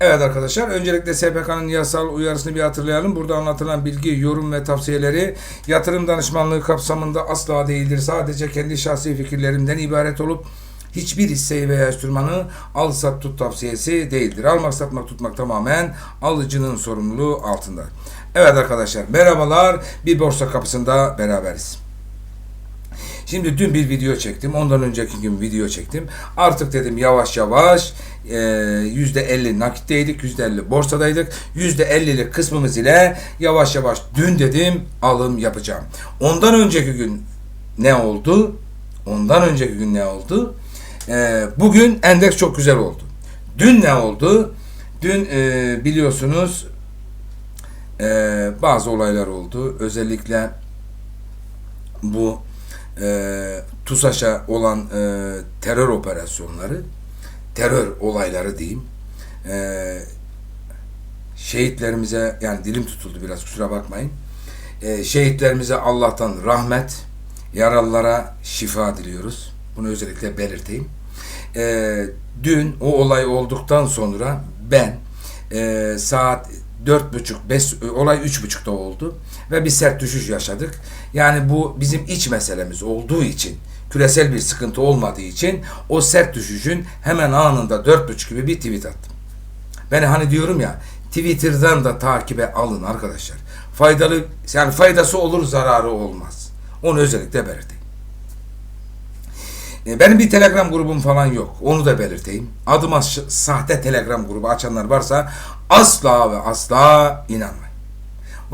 Evet arkadaşlar, öncelikle SPK'nın yasal uyarısını bir hatırlayalım. Burada anlatılan bilgi, yorum ve tavsiyeleri yatırım danışmanlığı kapsamında asla değildir. Sadece kendi şahsi fikirlerimden ibaret olup hiçbir hisseyi veya enstrümanı al sat tut tavsiyesi değildir. Almak satmak tutmak tamamen alıcının sorumluluğu altında. Evet arkadaşlar, merhabalar. Bir borsa kapısında beraberiz. Şimdi dün bir video çektim. Ondan önceki gün video çektim. Artık dedim yavaş yavaş e, %50 nakitteydik. %50 borsadaydık. %50'lik kısmımız ile yavaş yavaş dün dedim alım yapacağım. Ondan önceki gün ne oldu? Ondan önceki gün ne oldu? E, bugün endeks çok güzel oldu. Dün ne oldu? Dün e, biliyorsunuz e, bazı olaylar oldu. Özellikle bu e, TUSAŞ'a olan e, terör operasyonları, terör olayları diyeyim. E, şehitlerimize, yani dilim tutuldu biraz kusura bakmayın. E, şehitlerimize Allah'tan rahmet, yaralılara şifa diliyoruz. Bunu özellikle belirteyim. E, dün o olay olduktan sonra ben e, saat dört buçuk, beş, olay üç buçukta oldu ve bir sert düşüş yaşadık. Yani bu bizim iç meselemiz olduğu için, küresel bir sıkıntı olmadığı için o sert düşüşün hemen anında dört buçuk gibi bir tweet attım. Ben hani diyorum ya Twitter'dan da takibe alın arkadaşlar. Faydalı yani faydası olur zararı olmaz. Onu özellikle belirteyim. E, Benim bir Telegram grubum falan yok. Onu da belirteyim. Adıma sahte Telegram grubu açanlar varsa asla ve asla inanmayın.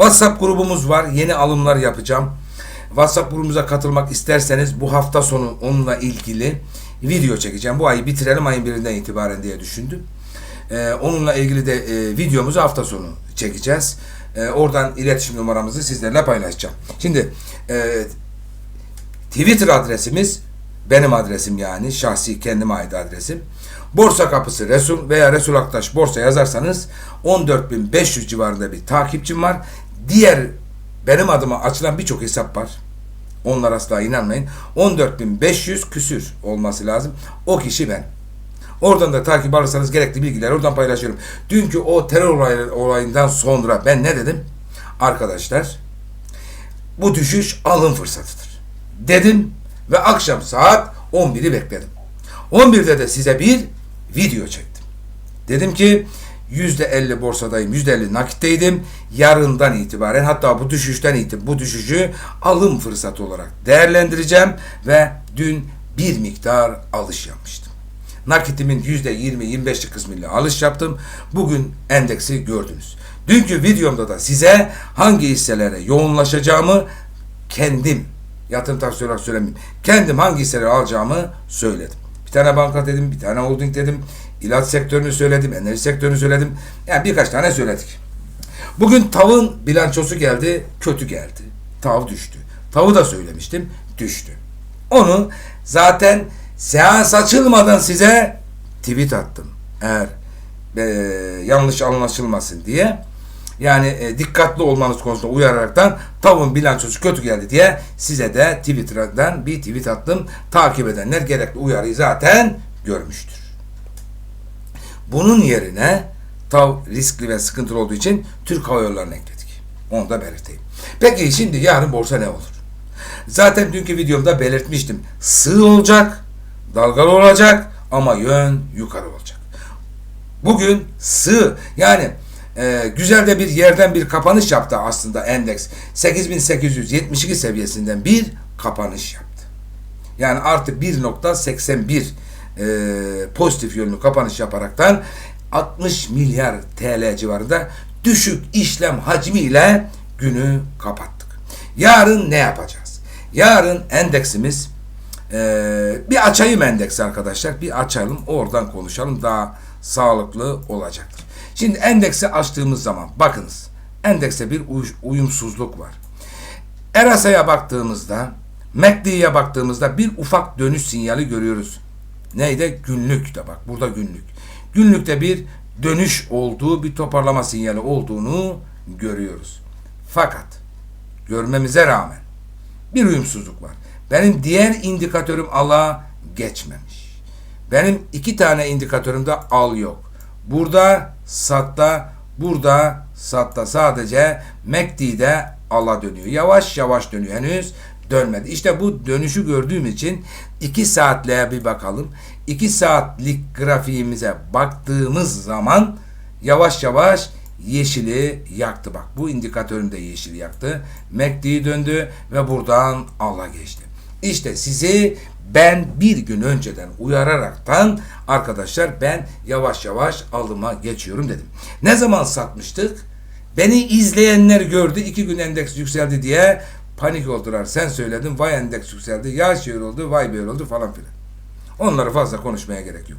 WhatsApp grubumuz var. Yeni alımlar yapacağım. WhatsApp grubumuza katılmak isterseniz bu hafta sonu onunla ilgili video çekeceğim. Bu ayı bitirelim ayın birinden itibaren diye düşündüm. Ee, onunla ilgili de e, videomuzu hafta sonu çekeceğiz. Ee, oradan iletişim numaramızı sizlerle paylaşacağım. Şimdi e, Twitter adresimiz benim adresim yani şahsi kendime ait adresim. Borsa kapısı Resul veya Resul Aktaş borsa yazarsanız 14.500 civarında bir takipçim var. Diğer benim adıma açılan birçok hesap var. Onlar asla inanmayın. 14.500 küsür olması lazım. O kişi ben. Oradan da takip alırsanız gerekli bilgileri oradan paylaşıyorum. Dünkü o terör olay- olayından sonra ben ne dedim? Arkadaşlar bu düşüş alım fırsatıdır. Dedim ve akşam saat 11'i bekledim. 11'de de size bir video çektim. Dedim ki %50 borsadayım, %50 nakitteydim. Yarından itibaren hatta bu düşüşten itibaren bu düşüşü alım fırsatı olarak değerlendireceğim ve dün bir miktar alış yapmıştım. Nakitimin %20-25'lik kısmıyla alış yaptım. Bugün endeksi gördünüz. Dünkü videomda da size hangi hisselere yoğunlaşacağımı kendim yatırım tavsiye olarak söylemeyeyim. Kendim hangi hisseleri alacağımı söyledim. Bir tane banka dedim, bir tane holding dedim. ilaç sektörünü söyledim, enerji sektörünü söyledim. Yani birkaç tane söyledik. Bugün tavın bilançosu geldi, kötü geldi. Tav düştü. Tavu da söylemiştim, düştü. Onu zaten seans açılmadan size tweet attım. Eğer e, yanlış anlaşılmasın diye. Yani e, dikkatli olmanız konusunda uyararaktan tavuğun bilançosu kötü geldi diye size de Twitter'dan bir tweet attım. Takip edenler gerekli uyarıyı zaten görmüştür. Bunun yerine tav riskli ve sıkıntılı olduğu için Türk Hava Yolları'nı ekledik. Onu da belirteyim. Peki şimdi yarın borsa ne olur? Zaten dünkü videomda belirtmiştim. Sığ olacak, dalgalı olacak ama yön yukarı olacak. Bugün sığ yani e, güzel de bir yerden bir kapanış yaptı aslında endeks. 8872 seviyesinden bir kapanış yaptı. Yani artı 1.81 e, pozitif yönlü kapanış yaparaktan 60 milyar TL civarında düşük işlem hacmiyle günü kapattık. Yarın ne yapacağız? Yarın endeksimiz ee, bir açayım endeksi arkadaşlar. Bir açalım oradan konuşalım daha sağlıklı olacaktır. Şimdi endeksi açtığımız zaman bakınız endekste bir uy- uyumsuzluk var. Erasa'ya baktığımızda MACD'ye baktığımızda bir ufak dönüş sinyali görüyoruz. Neydi? Günlük de bak burada günlük. Günlükte bir dönüş olduğu bir toparlama sinyali olduğunu görüyoruz. Fakat görmemize rağmen bir uyumsuzluk var. Benim diğer indikatörüm ala geçmemiş. Benim iki tane indikatörümde al yok. Burada satta, burada satta sadece MACD'de ala dönüyor. Yavaş yavaş dönüyor. Henüz dönmedi. İşte bu dönüşü gördüğüm için 2 saatliğe bir bakalım. 2 saatlik grafiğimize baktığımız zaman yavaş yavaş yeşili yaktı. Bak bu indikatörüm de yeşili yaktı. MACD döndü ve buradan ala geçti. İşte sizi ben bir gün önceden uyararaktan arkadaşlar ben yavaş yavaş alıma geçiyorum dedim. Ne zaman satmıştık? Beni izleyenler gördü iki gün endeks yükseldi diye panik oldular. Sen söyledin vay endeks yükseldi ya şöyle oldu vay böyle oldu falan filan. Onları fazla konuşmaya gerek yok.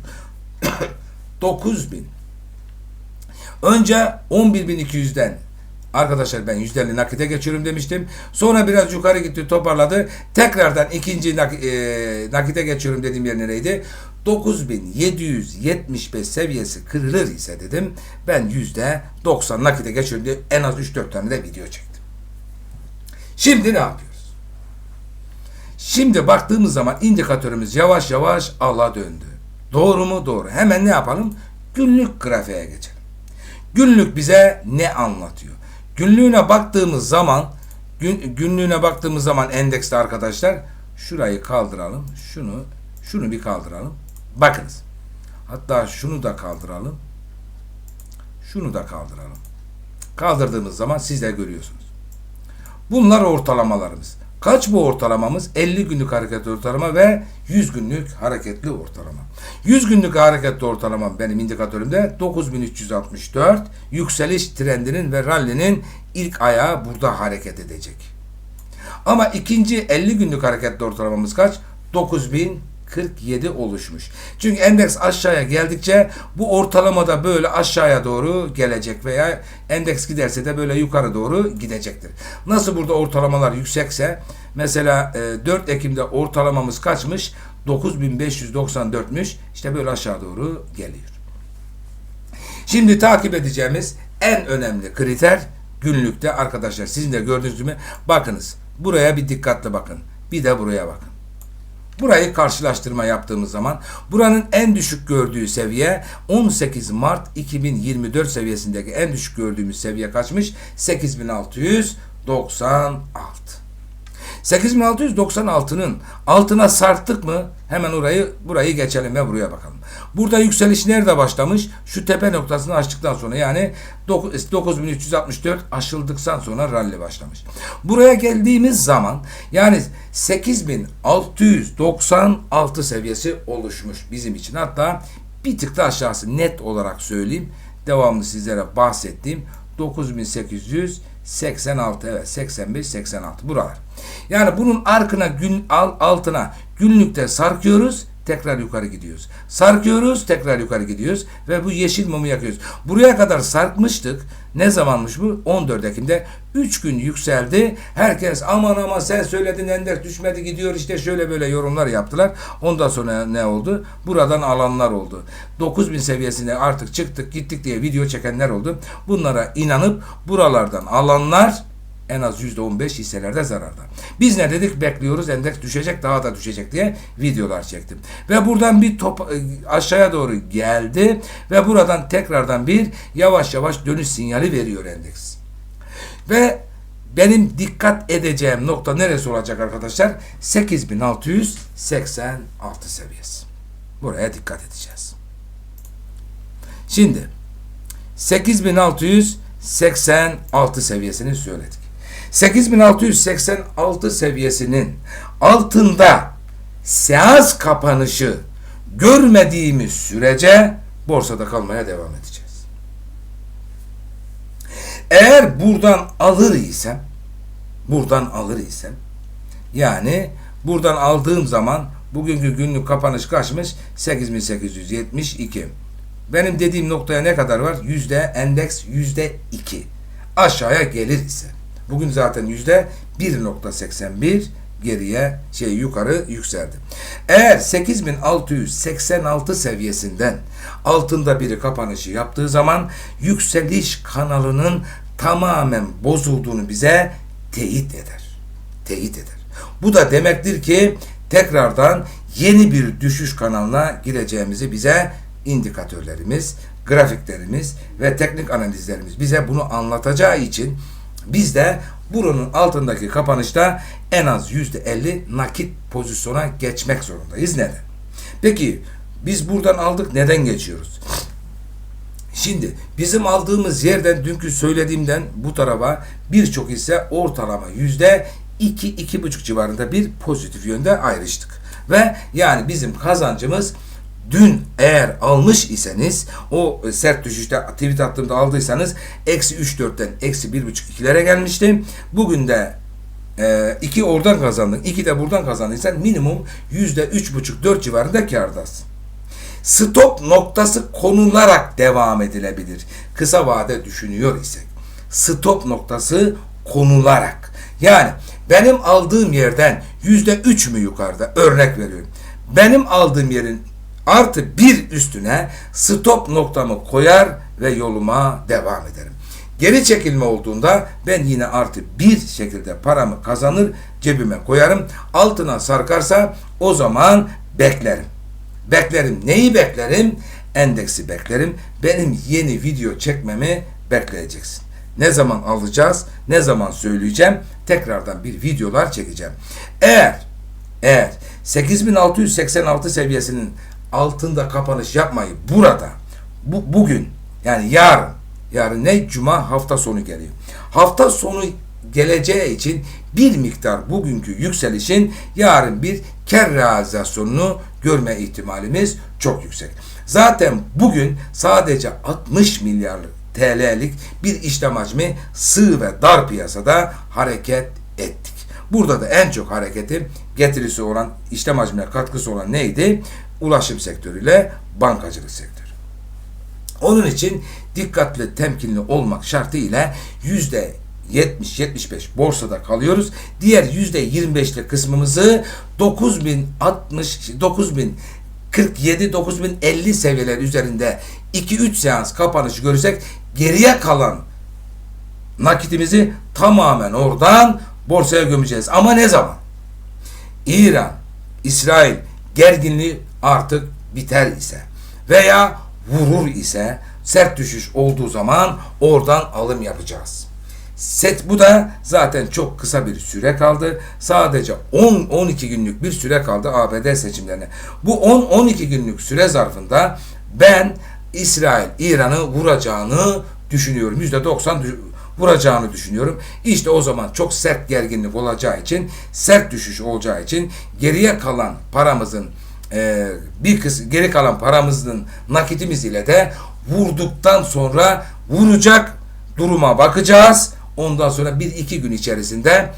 9000 Önce 11.200'den arkadaşlar ben %50 nakite geçiyorum demiştim. Sonra biraz yukarı gitti toparladı. Tekrardan ikinci nak e, nakite geçiyorum dediğim yer nereydi? 9775 seviyesi kırılır ise dedim ben %90 nakite geçiyorum diye en az 3-4 tane de video çektim. Şimdi ne yapıyoruz? Şimdi baktığımız zaman indikatörümüz yavaş yavaş ala döndü. Doğru mu? Doğru. Hemen ne yapalım? Günlük grafiğe geçelim. Günlük bize ne anlatıyor? Günlüğüne baktığımız zaman gün, günlüğüne baktığımız zaman endekste arkadaşlar şurayı kaldıralım. Şunu şunu bir kaldıralım. Bakınız. Hatta şunu da kaldıralım. Şunu da kaldıralım. Kaldırdığımız zaman siz de görüyorsunuz. Bunlar ortalamalarımız. Kaç bu ortalamamız? 50 günlük hareketli ortalama ve 100 günlük hareketli ortalama. 100 günlük hareketli ortalama benim indikatörümde 9364 yükseliş trendinin ve rallinin ilk ayağı burada hareket edecek. Ama ikinci 50 günlük hareketli ortalamamız kaç? 9047 oluşmuş. Çünkü endeks aşağıya geldikçe bu ortalamada böyle aşağıya doğru gelecek veya endeks giderse de böyle yukarı doğru gidecektir. Nasıl burada ortalamalar yüksekse mesela 4 Ekim'de ortalamamız kaçmış? 9594'müş. İşte böyle aşağı doğru geliyor. Şimdi takip edeceğimiz en önemli kriter günlükte arkadaşlar sizin de gördüğünüz gibi bakınız. Buraya bir dikkatle bakın. Bir de buraya bakın. Burayı karşılaştırma yaptığımız zaman buranın en düşük gördüğü seviye 18 Mart 2024 seviyesindeki en düşük gördüğümüz seviye kaçmış? 8696. 8696'nın altına sarttık mı hemen orayı burayı geçelim ve buraya bakalım. Burada yükseliş nerede başlamış? Şu tepe noktasını açtıktan sonra yani 9364 aşıldıktan sonra rally başlamış. Buraya geldiğimiz zaman yani 8696 seviyesi oluşmuş bizim için. Hatta bir tık da aşağısı net olarak söyleyeyim. Devamlı sizlere bahsettiğim 9886 evet 85 86 buralar. Yani bunun arkına gün altına günlükte sarkıyoruz tekrar yukarı gidiyoruz. Sarkıyoruz, tekrar yukarı gidiyoruz ve bu yeşil mumu yakıyoruz. Buraya kadar sarkmıştık. Ne zamanmış bu? 14 Ekim'de 3 gün yükseldi. Herkes aman aman sen söyledin endeks düşmedi gidiyor işte şöyle böyle yorumlar yaptılar. Ondan sonra ne oldu? Buradan alanlar oldu. 9000 seviyesine artık çıktık gittik diye video çekenler oldu. Bunlara inanıp buralardan alanlar en az %15 hisselerde zararda. Biz ne dedik? Bekliyoruz endeks düşecek daha da düşecek diye videolar çektim. Ve buradan bir top e, aşağıya doğru geldi ve buradan tekrardan bir yavaş yavaş dönüş sinyali veriyor endeks. Ve benim dikkat edeceğim nokta neresi olacak arkadaşlar? 8686 seviyesi. Buraya dikkat edeceğiz. Şimdi 8686 seviyesini söyledik. 8686 seviyesinin altında seans kapanışı görmediğimiz sürece borsada kalmaya devam edeceğiz. Eğer buradan alır isem buradan alır isem yani buradan aldığım zaman bugünkü günlük kapanış kaçmış? 8872. Benim dediğim noktaya ne kadar var? Yüzde endeks yüzde iki. Aşağıya gelir ise Bugün zaten yüzde 1.81 geriye şey yukarı yükseldi. Eğer 8686 seviyesinden altında biri kapanışı yaptığı zaman yükseliş kanalının tamamen bozulduğunu bize teyit eder. Teyit eder. Bu da demektir ki tekrardan yeni bir düşüş kanalına gireceğimizi bize indikatörlerimiz grafiklerimiz ve teknik analizlerimiz bize bunu anlatacağı için biz de buranın altındaki kapanışta en az %50 nakit pozisyona geçmek zorundayız. Neden? Peki biz buradan aldık neden geçiyoruz? Şimdi bizim aldığımız yerden dünkü söylediğimden bu tarafa birçok hisse ortalama yüzde 2-2,5 civarında bir pozitif yönde ayrıştık. Ve yani bizim kazancımız dün eğer almış iseniz o sert düşüşte tweet attığımda aldıysanız eksi 3-4'ten eksi 1,5-2'lere gelmişti. Bugün de e, iki oradan kazandın, iki de buradan kazandıysan minimum yüzde üç buçuk dört civarında kârdasın. Stop noktası konularak devam edilebilir. Kısa vade düşünüyor isek. Stop noktası konularak. Yani benim aldığım yerden yüzde üç mü yukarıda? Örnek veriyorum. Benim aldığım yerin artı bir üstüne stop noktamı koyar ve yoluma devam ederim. Geri çekilme olduğunda ben yine artı bir şekilde paramı kazanır cebime koyarım. Altına sarkarsa o zaman beklerim. Beklerim. Neyi beklerim? Endeksi beklerim. Benim yeni video çekmemi bekleyeceksin. Ne zaman alacağız? Ne zaman söyleyeceğim? Tekrardan bir videolar çekeceğim. Eğer eğer 8686 seviyesinin altında kapanış yapmayı burada bu, bugün yani yarın yarın ne cuma hafta sonu geliyor. Hafta sonu geleceği için bir miktar bugünkü yükselişin yarın bir kar realizasyonunu görme ihtimalimiz çok yüksek. Zaten bugün sadece 60 milyar TL'lik bir işlem hacmi sığ ve dar piyasada hareket ettik. Burada da en çok hareketi getirisi olan işlem hacmine katkısı olan neydi? Ulaşım sektörüyle bankacılık sektörü. Onun için dikkatli, temkinli olmak şartı ile yüzde 70-75 borsada kalıyoruz. Diğer yüzde 25'lik kısmımızı 9060 9047 9050 seviyeler üzerinde 2-3 seans kapanış görürsek geriye kalan nakitimizi tamamen oradan borsaya gömeceğiz. Ama ne zaman? İran, İsrail gerginliği artık biter ise veya vurur ise sert düşüş olduğu zaman oradan alım yapacağız. Set bu da zaten çok kısa bir süre kaldı. Sadece 10-12 günlük bir süre kaldı ABD seçimlerine. Bu 10-12 günlük süre zarfında ben İsrail İran'ı vuracağını düşünüyorum. %90 vuracağını düşünüyorum. İşte o zaman çok sert gerginlik olacağı için, sert düşüş olacağı için geriye kalan paramızın e, bir kısmı geri kalan paramızın nakitimiz ile de vurduktan sonra vuracak duruma bakacağız. Ondan sonra bir iki gün içerisinde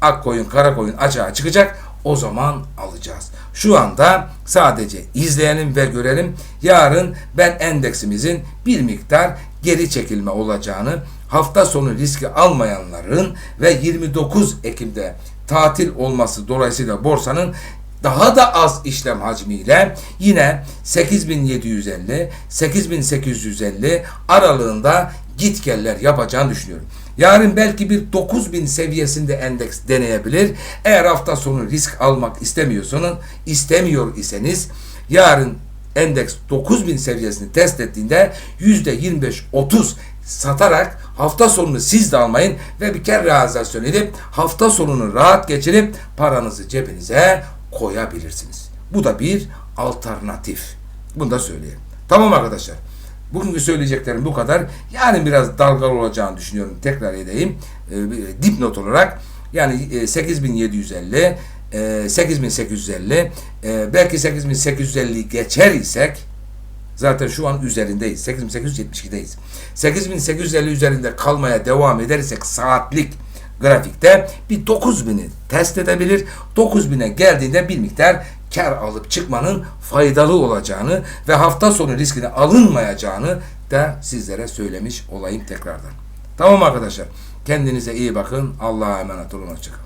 ak koyun kara koyun açığa çıkacak. O zaman alacağız. Şu anda sadece izleyelim ve görelim. Yarın ben endeksimizin bir miktar geri çekilme olacağını, hafta sonu riski almayanların ve 29 Ekim'de tatil olması dolayısıyla borsanın daha da az işlem hacmiyle yine 8750 8850 aralığında gitgeller yapacağını düşünüyorum. Yarın belki bir 9000 seviyesinde endeks deneyebilir. Eğer hafta sonu risk almak istemiyorsanız, istemiyor iseniz yarın endeks 9000 seviyesini test ettiğinde %25-30 satarak hafta sonunu siz de almayın ve bir kere realizasyon edip hafta sonunu rahat geçirip paranızı cebinize koyabilirsiniz. Bu da bir alternatif. Bunu da söyleyeyim. Tamam arkadaşlar. Bugünkü söyleyeceklerim bu kadar. Yani biraz dalgalı olacağını düşünüyorum. Tekrar edeyim. E, dipnot olarak. Yani e, 8750 e, 8850 e, belki 8850 geçer isek zaten şu an üzerindeyiz. 8872'deyiz. 8850 üzerinde kalmaya devam edersek saatlik grafikte bir 9000'i test edebilir. 9000'e geldiğinde bir miktar kar alıp çıkmanın faydalı olacağını ve hafta sonu riskine alınmayacağını da sizlere söylemiş olayım tekrardan. Tamam arkadaşlar. Kendinize iyi bakın. Allah'a emanet olun. Hoşçakalın.